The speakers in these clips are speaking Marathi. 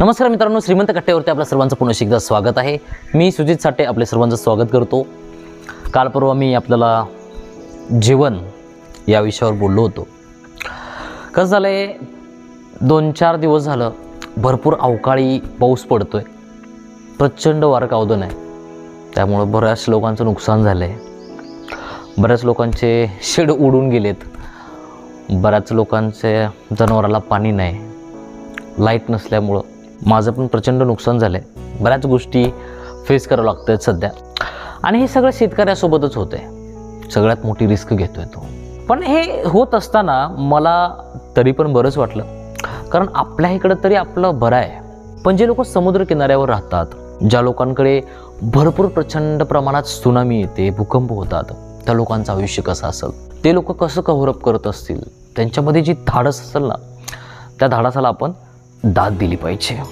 नमस्कार मित्रांनो श्रीमंत कट्ट्यावरती आपल्या सर्वांचं पुन्हा एकदा स्वागत आहे. मी सुजित साठे आपले सर्वांचं स्वागत करतो. काल परवा मी आपल्याला जीवन या विषयावर बोललो होतो. कसं झालं आहे दोन चार दिवस झालं भरपूर अवकाळी पाऊस पडतो आहे प्रचंड वारं कावदन आहे. त्यामुळं बऱ्याच लोकांचं नुकसान झालं आहे बऱ्याच लोकांचे शेड उडून गेलेत. बऱ्याच लोकांचे जनावराला पाणी नाही. लाइट नसल्यामुळं माझं पण प्रचंड नुकसान झालं आहे बऱ्याच गोष्टी फेस करावं लागत आहेत सध्या. आणि हे सगळं शेतकऱ्यासोबतच होतं आहे सगळ्यात मोठी रिस्क घेतो आहे तो. पण हे होत असताना मला तरी पण बरंच वाटलं. कारण आपल्या इकडं तरी आपलं बरं आहे. पण जे लोक समुद्र किनाऱ्यावर राहतात ज्या लोकांकडे भरपूर प्रचंड प्रमाणात सुनामी येते भूकंप होतात त्या लोकांचं आयुष्य कसं असेल? ते लोक कसं कव्हरअप करत असतील? त्यांच्यामध्ये जी धाडस असेल ना त्या धाडसाला आपण दाद दिली पाहिजे.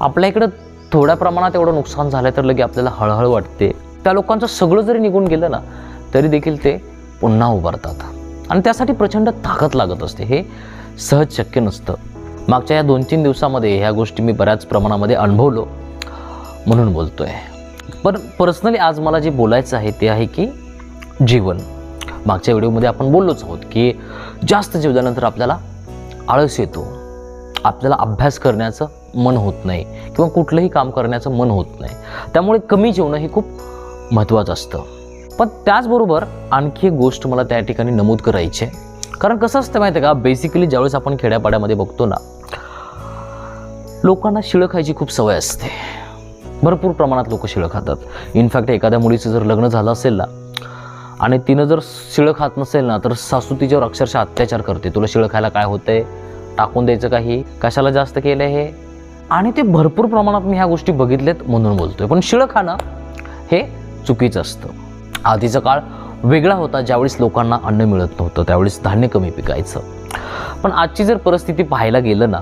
आपल्या इकडं थोड्या प्रमाणात एवढं नुकसान झालं तर लगे आपल्याला हळहळ वाटते. त्या लोकांचं सगळं जरी निघून गेलं ना तरी देखील ते पुन्हा उभारतात. आणि त्यासाठी प्रचंड ताकद लागत असते. हे सहज शक्य नसतं. मागच्या या दोन तीन दिवसामध्ये ह्या गोष्टी मी बऱ्याच प्रमाणामध्ये अनुभवलो म्हणून बोलतोय. पण पर्सनली आज मला जे बोलायचं आहे ते आहे की जीवन. मागच्या व्हिडिओमध्ये आपण बोललोच आहोत की जास्त जेवल्यानंतर आपल्याला आळस येतो. आपल्याला अभ्यास करण्याचं मन होत नाही किंवा कुठलंही काम करण्याचं मन होत नाही. त्यामुळे कमी जेवणं हे खूप महत्त्वाचं असतं. पण त्याचबरोबर आणखी एक गोष्ट मला त्या ठिकाणी नमूद करायची आहे. कारण कसं असतं माहिती आहे का? बेसिकली ज्यावेळेस आपण खेड्यापाड्यामध्ये बघतो ना लोकांना शिळं खायची खूप सवय असते. भरपूर प्रमाणात लोक शिळं खातात. इनफॅक्ट एखाद्या मुलीचं जर लग्न झालं असेल ना आणि तिनं जर शिळं खात नसेल ना तर सासू तिच्यावर अक्षरशः अत्याचार करते. तुला शिळं खायला काय होतंय? टाकून द्यायचं काही? कशाला जास्त केलं हे? आणि ते भरपूर प्रमाणात मी ह्या गोष्टी बघितल्यात म्हणून बोलतोय. पण शिळं खाणं हे चुकीचं असतं. आधीचा काळ वेगळा होता ज्यावेळेस लोकांना अन्न मिळत नव्हतं त्यावेळेस धान्य कमी पिकायचं. पण आजची जर परिस्थिती पाहायला गेलं ना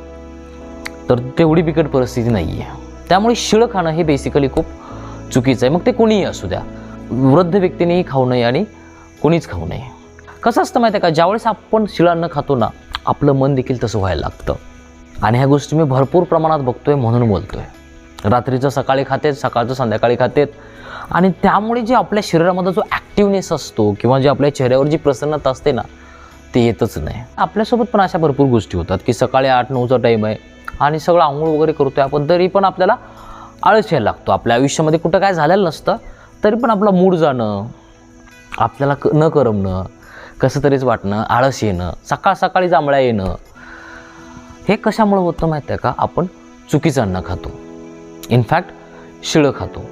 तर तेवढी बिकट परिस्थिती नाही आहे त्यामुळे शिळं खाणं हे बेसिकली खूप चुकीचं आहे. मग ते कोणीही असू द्या. वृद्ध व्यक्तीनेही खाऊ नये आणि कोणीच खाऊ नये. कसं असतं माहिती आहे का? ज्यावेळेस आपण शिळं अन्न खातो ना आपलं मन देखील तसं व्हायला लागतं. आणि ह्या गोष्टी मी भरपूर प्रमाणात बघतोय म्हणून बोलतोय. रात्रीचं सकाळी खातेत सकाळचं संध्याकाळी खातेत. आणि त्यामुळे जे आपल्या शरीरामध्ये जो ॲक्टिवनेस असतो किंवा जे आपल्या चेहऱ्यावर जी प्रसन्नता असते ना ते येतच नाही. आपल्यासोबत पण अशा भरपूर गोष्टी होतात की सकाळी आठ नऊचा टाईम आहे आणि सगळं आंघोळ वगैरे करतोय आपण तरी पण आपल्याला आळस यायला लागतो. आपल्या आयुष्यामध्ये कुठं काय झालेलं नसतं तरी पण आपला मूड जाणं आपल्याला क न करमणं कसं तरीच वाटणं आळस येणं सकाळ सकाळी जांभळ्या येणं हे कशामुळं होतं माहिती आहे का? आपण चुकीचं अन्न खातो. इनफॅक्ट शिळं खातो.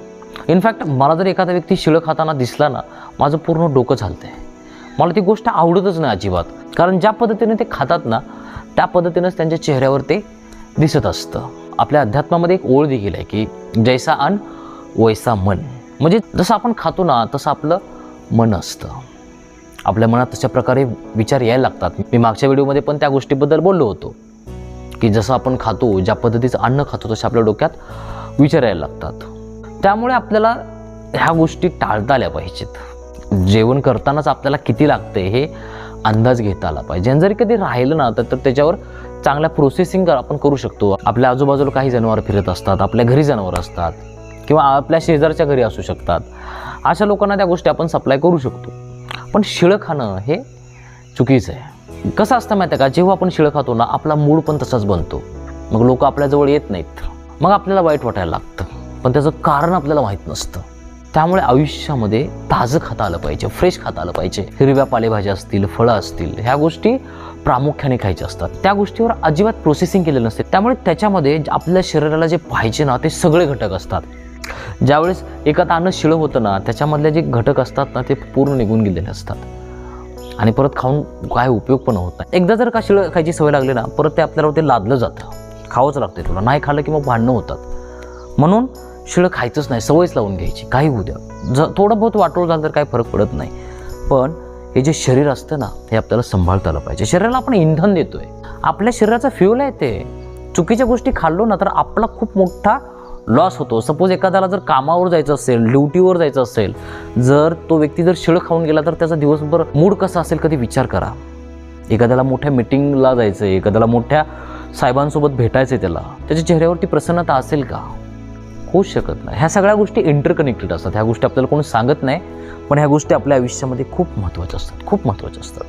इनफॅक्ट मला जर एखादा व्यक्ती शिळं खाताना दिसला ना माझं पूर्ण डोकं चालतं आहे मला ती गोष्ट आवडतच नाही अजिबात. कारण ज्या पद्धतीने ते खातात ना त्या पद्धतीनंच त्यांच्या चेहऱ्यावर ते दिसत असतं. आपल्या अध्यात्मामध्ये एक ओळ देखील आहे की जैसा अन्न वैसा मन. म्हणजे जसं आपण खातो ना तसं आपलं मन असतं. आपल्या मनात तशा प्रकारे विचार यायला लागतात. मी मागच्या व्हिडिओमध्ये पण त्या गोष्टीबद्दल बोललो होतो. की जसं आपण खातो ज्या पद्धतीचं अन्न खातो तसे आपल्या डोक्यात विचार यायला लागतात. त्यामुळे आपल्याला ह्या गोष्टी टाळता आल्या पाहिजेत. जेवण करतानाच आपल्याला किती लागते हे अंदाज घेता आला पाहिजे. आणि जरी कधी राहिलं ना तर तर त्याच्यावर चांगल्या प्रोसेसिंग आपण करू शकतो. आपल्या आजूबाजूला काही जनावर फिरत असतात आपल्या घरी जनावर असतात किंवा आपल्या शेजारच्या घरी असू शकतात. अशा लोकांना त्या गोष्टी आपण सप्लाय करू शकतो. पण शिळं खाणं हे चुकीचं आहे. कसं असतं माहिती आहे का? जेव्हा आपण शिळं खातो ना आपला मूड पण तसाच बनतो. मग लोक आपल्याजवळ येत नाहीत. मग आपल्याला वाईट वाटायला लागतं. पण त्याचं कारण आपल्याला माहीत नसतं. त्यामुळे आयुष्यामध्ये ताजं खाता आलं पाहिजे फ्रेश खाता आलं पाहिजे. हिरव्या पालेभाज्या असतील फळं असतील ह्या गोष्टी प्रामुख्याने खायच्या असतात. त्या गोष्टीवर अजिबात प्रोसेसिंग केलेलं नसते. त्यामुळे त्याच्यामध्ये आपल्या शरीराला जे पाहिजे ना ते सगळे घटक असतात. ज्यावेळेस एखादं अन्न शिळं होतं ना त्याच्यामधले जे घटक असतात ना ते पूर्ण निघून गेलेले असतात. आणि परत खाऊन काय उपयोग पण होत नाही. एकदा जर का शिळं खायची सवय लागली ना परत ते आपल्याला ते लादलं जातं. खावंच लागते तुला. नाही खाल्लं की मग भांडणं होतात. म्हणून शिळं खायचंच नाही सवयच लावून घ्यायची. काही होऊ द्या. ज थोडं बहुत वाटोळ झालं तर काही फरक पडत नाही. पण हे जे शरीर असतं ना हे आपल्याला सांभाळता आलं पाहिजे. शरीराला आपण इंधन देतोय. आपल्या शरीराचं फ्युल आहे ते. चुकीच्या गोष्टी खाल्लो ना तर आपला खूप मोठा लॉस होतो. सपोज एखाद्याला जर कामावर जायचं असेल ड्युटीवर जायचं असेल जर तो व्यक्ती जर शिळं खाऊन गेला तर त्याचा दिवसभर मूड कसा असेल कधी विचार करा. एखाद्याला मोठ्या मिटिंगला जायचं आहे एखाद्याला मोठ्या साहेबांसोबत भेटायचं आहे त्याला त्याच्या चेहऱ्यावरती प्रसन्नता असेल का? होऊ शकत नाही. ह्या सगळ्या गोष्टी इंटरकनेक्टेड असतात. ह्या गोष्टी आपल्याला कोणी सांगत नाही पण ह्या गोष्टी आपल्या आयुष्यामध्ये खूप महत्त्वाच्या असतात. खूप महत्त्वाच्या असतात.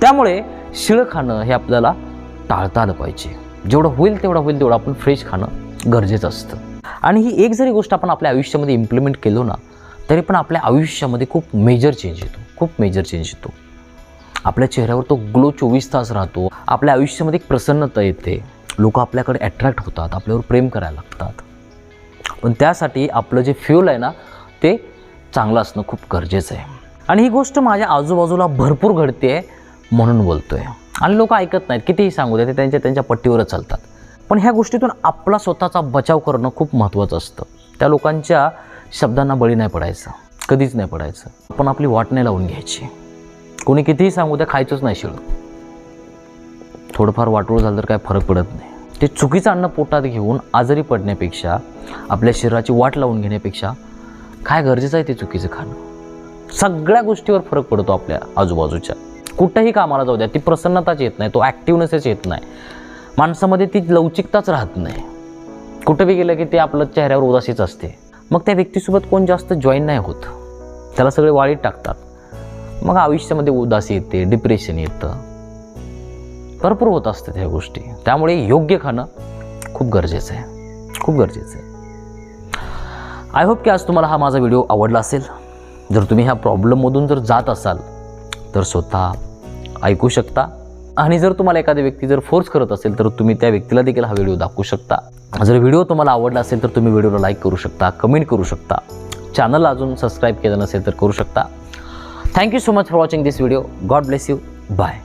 त्यामुळे शिळं खाणं हे आपल्याला टाळता आलं पाहिजे. जेवढं होईल तेवढं होईल तेवढं आपण फ्रेश खाणं गरजेचं असतं. आणि ही एक जरी गोष्ट आपण आपल्या आयुष्यामध्ये इम्प्लिमेंट केलो ना तरी पण आपल्या आयुष्यामध्ये खूप मेजर चेंज येतो. खूप मेजर चेंज येतो. आपल्या चेहऱ्यावर तो ग्लो चोवीस तास राहतो. आपल्या आयुष्यामध्ये एक प्रसन्नता येते. लोक आपल्याकडे अट्रॅक्ट होतात आपल्यावर प्रेम करायला लागतात. पण त्यासाठी आपलं जे फ्युल आहे ना ते चांगलं असणं खूप गरजेचं आहे. आणि ही गोष्ट माझ्या आजूबाजूला भरपूर घडते म्हणून बोलतो आहे आणि लोक ऐकत नाहीत कितीही सांगू दे ते त्यांच्या त्यांच्या पट्टीवरच चालतात. पण ह्या गोष्टीतून आपला स्वतःचा बचाव करणं खूप महत्त्वाचं असतं. त्या लोकांच्या शब्दांना बळी नाही पडायचं. कधीच नाही पडायचं. आपण आपली वाट नाही लावून घ्यायची. कोणी कितीही सांगू द्या खायचंच नाही शिळ थोडंफार वाटोळ झालं तर काय फरक पडत नाही. ते चुकीचं अन्न पोटात घेऊन आजारी पडण्यापेक्षा आपल्या शरीराची वाट लावून घेण्यापेक्षा काय गरजेचं आहे ते चुकीचं खाणं? सगळ्या गोष्टीवर फरक पडतो आपल्या आजूबाजूच्या. कुठंही कामाला जाऊ द्या ती प्रसन्नताच येत नाही तो ॲक्टिवनेसच येत नाही. माणसामध्ये ती लवचिकताच राहत नाही. कुठं बी गेलं की ते आपलं चेहऱ्यावर उदासीच असते. मग त्या व्यक्तीसोबत कोण जास्त जॉईन नाही होत. त्याला सगळे वाळीत टाकतात. मग आयुष्यामध्ये उदासी येते डिप्रेशन येतं. भरपूर होत असतात ह्या गोष्टी. त्यामुळे योग्य खाणं खूप गरजेचं आहे. खूप गरजेचं आहे. आय होप की आज तुम्हाला हा माझा व्हिडिओ आवडला असेल. जर तुम्ही ह्या प्रॉब्लेममधून जर जात असाल तर स्वतः ऐकू शकता. आणि जर तुम्हाला एखादी व्यक्ती जर फोर्स करत असेल तर तुम्ही त्या व्यक्तीला देखील हा व्हिडिओ दाखवू शकता. जर व्हिडिओ तुम्हाला आवडला असेल तर तुम्ही व्हिडिओला लाईक करू शकता कमेंट करू शकता. चॅनल अजून सबस्क्राईब केलं नसेल तर करू शकता. Thank you so much for watching this video God bless you bye